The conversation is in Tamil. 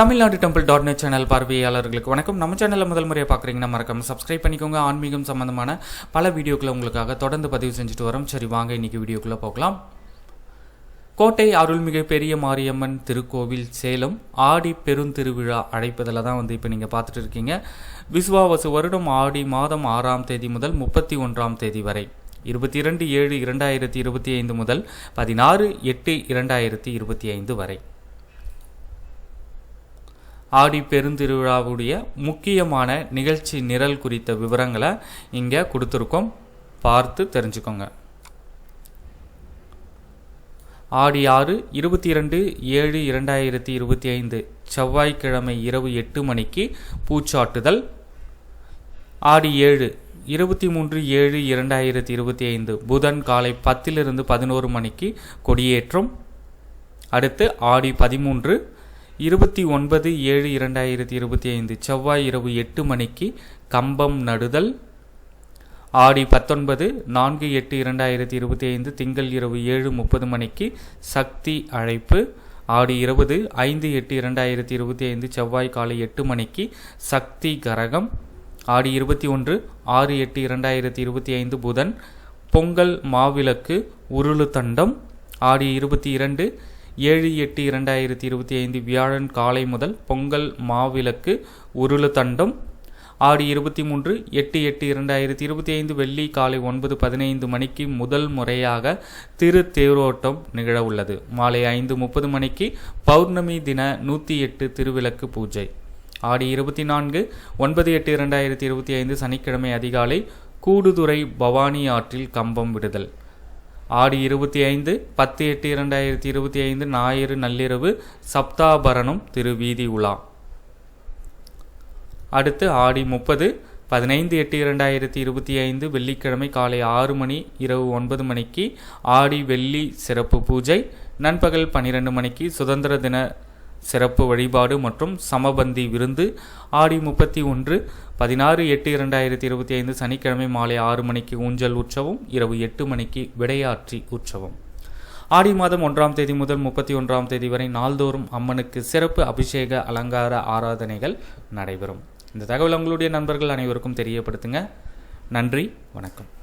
Tamil Nadu temple dot net channel பார்வையாளர்களுக்கு வணக்கம். நம்ம சேனலில் முதல் முறையாக பார்க்குறீங்கன்னா மறக்காம சப்ஸ்கிரைப் பண்ணிக்கோங்க. ஆன்மீகம் சம்பந்தமான பல வீடியோக்களை உங்களுக்காக தொடர்ந்து பதிவு செஞ்சுட்டு வரோம். சரி வாங்க இன்னைக்கு வீடியோக்குள்ளே போகலாம். கோட்டை அருள்மிகு பெரிய மாரியம்மன் திருக்கோவில் சேலம் ஆடி பெருந்திருவிழா அழைப்பதில் தான் வந்து இப்போ நீங்கள் பார்த்துட்டு இருக்கீங்க. விசுவாவசு வருடம் ஆடி மாதம் ஆறாம் தேதி முதல் முப்பத்தி ஒன்றாம் தேதி வரை. இருபத்தி இரண்டு ஏழு இரண்டாயிரத்தி இருபத்தி ஐந்து முதல் பதினாறு எட்டு இரண்டாயிரத்தி இருபத்தி ஐந்து வரை. ஆடி பெருந்திருவிழாவுடைய முக்கியமான நிகழ்ச்சி நிரல் குறித்த விவரங்களை இங்கே கொடுத்துருக்கோம். பார்த்து தெரிஞ்சுக்கோங்க. ஆடி ஆறு இருபத்தி இரண்டு ஏழு இரண்டாயிரத்தி இருபத்தி ஐந்து செவ்வாய்க்கிழமை இரவு எட்டு மணிக்கு பூச்சாட்டுதல். ஆடி ஏழு இருபத்தி மூன்று ஏழு இரண்டாயிரத்தி இருபத்தி ஐந்து புதன் காலை பத்திலிருந்து பதினோரு மணிக்கு கொடியேற்றம். அடுத்து ஆடி பதிமூன்று இருபத்தி ஒன்பது ஏழு இரண்டாயிரத்தி இருபத்தி ஐந்து செவ்வாய் இரவு எட்டு மணிக்கு கம்பம் நடுதல். ஆடி பத்தொன்பது நான்கு எட்டு இரண்டாயிரத்தி இருபத்தி ஐந்து திங்கள் இரவு ஏழு முப்பது மணிக்கு சக்தி அழைப்பு. ஆடி இருபது ஐந்து எட்டு இரண்டாயிரத்தி இருபத்தி ஐந்து செவ்வாய் காலை எட்டு மணிக்கு சக்தி கரகம். ஆடி இருபத்தி ஒன்று ஆறு எட்டு இரண்டாயிரத்தி இருபத்தி ஐந்து புதன். பொங்கல் மாவிளக்கு உருளு தண்டம் ஆடி இருபத்தி இரண்டு ஏழு எட்டு இரண்டாயிரத்தி இருபத்தி ஐந்து வியாழன் காலை முதல் பொங்கல் மாவிளக்கு உருளு தண்டம் ஆடி இருபத்தி மூன்று எட்டு எட்டு இரண்டாயிரத்தி இருபத்தி ஐந்து வெள்ளி காலை ஒன்பது பதினைந்து மணிக்கு முதல் முறையாக திரு தேரோட்டம் நிகழ உள்ளது. மாலை ஐந்து முப்பது மணிக்கு பௌர்ணமி தின நூற்றி எட்டு திருவிளக்கு பூஜை. ஆடி இருபத்தி நான்கு ஒன்பது எட்டு இரண்டாயிரத்தி இருபத்தி ஐந்து சனிக்கிழமை அதிகாலை கூடுதுறை பவானி ஆற்றில் கம்பம் விடுதல். ஆடி இருபத்தி ஐந்து பத்து எட்டு இரண்டாயிரத்தி இருபத்தி ஐந்து ஞாயிறு நள்ளிரவு சப்தாபரணம் திருவீதி உலா. அடுத்து ஆடி முப்பது பதினைந்து எட்டு இரண்டாயிரத்தி இருபத்தி ஐந்து வெள்ளிக்கிழமை காலை ஆறு மணி இரவு ஒன்பது மணிக்கு ஆடி வெள்ளி சிறப்பு பூஜை நண்பகல் பன்னிரெண்டு மணிக்கு சுதந்திர தின சிறப்பு வழிபாடு மற்றும் சமபந்தி விருந்து ஆடி முப்பத்தி ஒன்று பதினாறு எட்டு இரண்டாயிரத்தி இருபத்தி ஐந்து சனிக்கிழமை மாலை ஆறு மணிக்கு ஊஞ்சல் உற்சவம் இரவு எட்டு மணிக்கு விடையாற்றி உற்சவம். ஆடி மாதம் ஒன்றாம் தேதி முதல் முப்பத்தி ஒன்றாம் தேதி வரை நாள்தோறும் அம்மனுக்கு சிறப்பு அபிஷேக அலங்கார ஆராதனைகள் நடைபெறும். இந்த தகவல் உங்களுடைய நண்பர்கள் அனைவருக்கும் தெரியப்படுத்துங்க. நன்றி வணக்கம்.